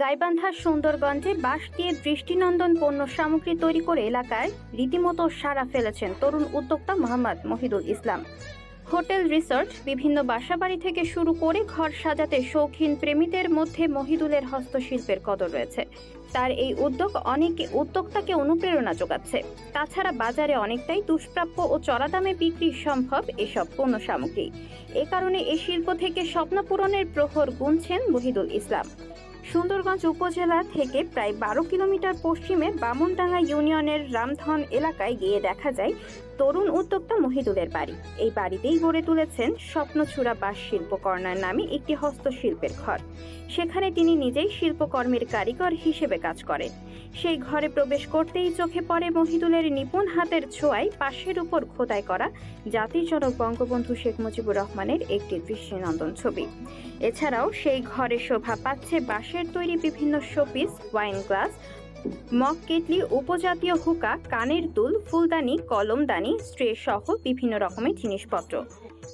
গাইবান্ধার সুন্দরগঞ্জে বাঁশ দিয়ে দৃষ্টিনন্দন পণ্য সামগ্রী তৈরি করে এলাকায় রীতিমতো সাড়া ফেলেছেন তরুণ উদ্যোক্তা মোহাম্মদ মহিদুল ইসলাম। হোটেল রিসর্ট, বিভিন্ন বাসাবাড়ি থেকে শুরু করে ঘর সাজাতে শৌখিন প্রেমীদের মধ্যে মহিদুলের হস্তশিল্পের কদর রয়েছে। তার এই উদ্যোগ অনেক উদ্যোক্তাকে অনুপ্রেরণা যোগাচ্ছে। তাছাড়া বাজারে অনেকটাই দুষ্প্রাপ্য ও চড়া দামে বিক্রি সম্ভব এসব পণ্য সামগ্রী। এ কারণে এই শিল্প থেকে স্বপ্ন পূরণের প্রহর গুনছেন মহিদুল ইসলাম। সুন্দরগঞ্জ উপজেলা থেকে প্রায় বারো কিলোমিটার পশ্চিমে বামনডাঙ্গা ইউনিয়নের রামধন এলাকায় গিয়ে দেখা যায় তরুণ উদ্যোক্তা মহিদুলের বাড়ি। এই বাড়িতেই গড়ে তুলেছেন স্বপ্নছুরা বাস শিল্পকর্ণার নামে একটি হস্তশিল্পের ঘর। সেখানে তিনি নিজেই শিল্পকর্মের কারিগর হিসেবে কাজ করেন। সেই ঘরে প্রবেশ করতেই চোখে পড়ে মহিদুলের নিপুণ হাতের ছোঁয়ায় পাশের উপর খোদাই করা জাতির জনক বঙ্গবন্ধু শেখ মুজিবুর রহমানের একটি দৃষ্টিনন্দন ছবি। এছাড়াও সেই ঘরে শোভা পাচ্ছে বাঁশের তৈরি বিভিন্ন showpiece, wine glass, mug kettle, উপজাতীয় হুকা, কানের দুল, ফুলদানি, কলমদানি স্ট্রে সহ বিভিন্ন রকমের জিনিসপত্র।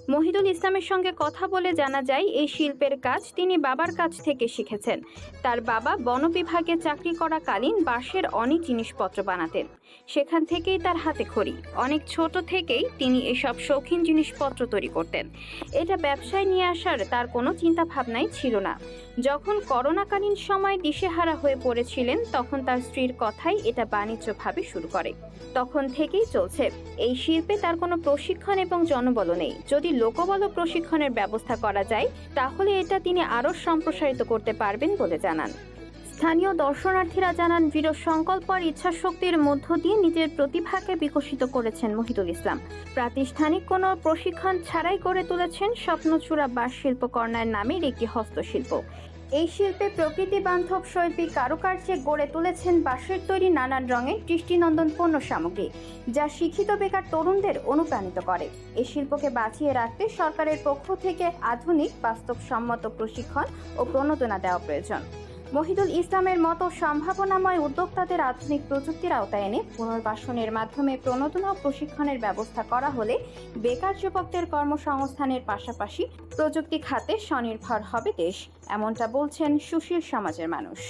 মহিদুল ইসলামের সঙ্গে কথা বলে জানা যায়, এই শিল্পের কাজ তিনি বাবার কাছ থেকে শিখেছেন। তার বাবা বন বিভাগে চাকরি করাকালীন বাঁশের অনেক জিনিসপত্র বানাতেন। সেখান থেকেই তার হাতে খড়ি। অনেক ছোট থেকেই তিনি এসব শৌখিন জিনিসপত্র তৈরি করতেন। এটা ব্যবসায় নিয়ে আসার তার কোনো চিন্তা ভাবনাই ছিল না। যখন করোনাকালীন সময় দিশেহারা হয়ে পড়েছিলেন, তখন তার স্ত্রীর কথাই এটা বাণিজ্যভাবে শুরু করে। তখন থেকেই চলছে। এই শিল্পে তার কোনো প্রশিক্ষণ এবং জনবল নেই। যদি লোকবল প্রশিক্ষণের ব্যবস্থা করা যায়, তাহলে এটা তিনি আরও সম্প্রসারিত করতে পারবেন বলে জানান। স্থানীয় দর্শনার্থীরা জানান, দৃঢ় সংকল্প আর ইচ্ছাশক্তির মধ্য দিয়ে নিজের প্রতিভাকে বিকশিত করেছেন মহিদুল ইসলাম। প্রাতিষ্ঠানিক কোন প্রশিক্ষণ ছাড়াই করে তুলেছেন স্বপ্নচূড়া বাস শিল্পকর্ণার নামের একটি হস্তশিল্প। এই শিল্পে প্রকৃতি বান্ধব শৈল্পী কারুকার্যে গড়ে তুলেছেন বাঁশের তৈরি নানান রঙের দৃষ্টিনন্দন পণ্য সামগ্রী, যা শিক্ষিত বেকার তরুণদের অনুপ্রাণিত করে। এই শিল্পকে বাঁচিয়ে রাখতে সরকারের পক্ষ থেকে আধুনিক, বাস্তবসম্মত প্রশিক্ষণ ও প্রণোদনা দেওয়া প্রয়োজন। মহিদুল ইসলামের মতো সম্ভাবনাময় উদ্যোক্তাদের আধুনিক প্রযুক্তির আওতায় এনে পুনর্বাসনের মাধ্যমে প্রণোদনা প্রশিক্ষণের ব্যবস্থা করা হলে বেকার যুবকদের কর্মসংস্থানের পাশাপাশি প্রযুক্তি খাতে স্বনির্ভর হবে দেশ। এমনটা বলছেন সুশীল সমাজের মানুষ।